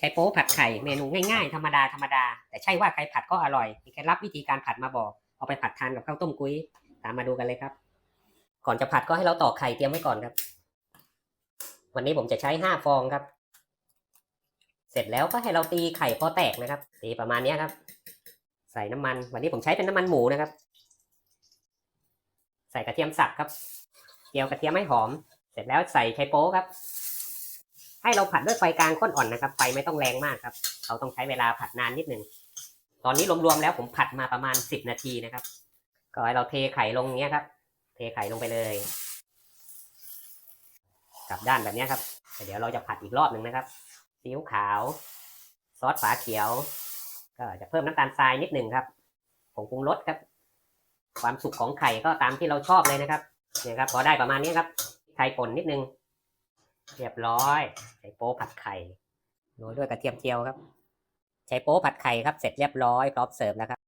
ใช้โป๊ผัดไข่เมนูง่ายๆธรรมดาธรรมดาแต่ใช่ว่าใครผัดก็อร่อยมีเคล็ดลับวิธีการผัดมาบอกเอาไปผัดทานกับข้าวต้มกุ้ยตามมาดูกันเลยครับ ก่อนจะผัดก็ให้เราตอกไข่เตรียมไว้ก่อนครับ วันนี้ผมจะใช้ห้าฟองครับ เสร็จแล้วก็ให้เราตีไข่พอแตกนะครับตีประมาณนี้ครับ ใส่น้ำมัน วันนี้ผมใช้เป็นน้ำมันหมูนะครับ ใส่กระเทียมสับครับเจียวกระเทียมให้หอม เสร็จแล้วใส่ไชโป๊ครับ ให้เราผัดด้วยไฟกลางค่อนอ่อนนะครับ ไฟไม่ต้องแรงมากครับ เราต้องใช้เวลาผัดนานนิดหนึ่ง ตอนนี้รวมๆแล้วผมผัดมาประมาณสิบนาทีนะครับ ก็ให้เราเทไข่ลงอย่างเงี้ยครับ เทไข่ลงไปเลย กลับด้านแบบเนี้ยครับ เดี๋ยวเราจะผัดอีกรอบหนึ่งนะครับซีอิ๊วขาว ซอสฝาเขียว ก็จะเพิ่มน้ำตาลทรายนิดหนึ่งครับผงปรุงรสครับ ความสุกของไข่ก็ตามที่เราชอบเลยนะครับเนี่ยครับ พอได้ประมาณนี้ครับไข่ป่นนิดนึง เรียบร้อยใช้โป๊ผัดไข่โรยด้วยกระเทียมเจียวครับ ใช้โป๊ผัดไข่ครับเสร็จเรียบร้อยพร้อมเสิร์ฟแล้วครับ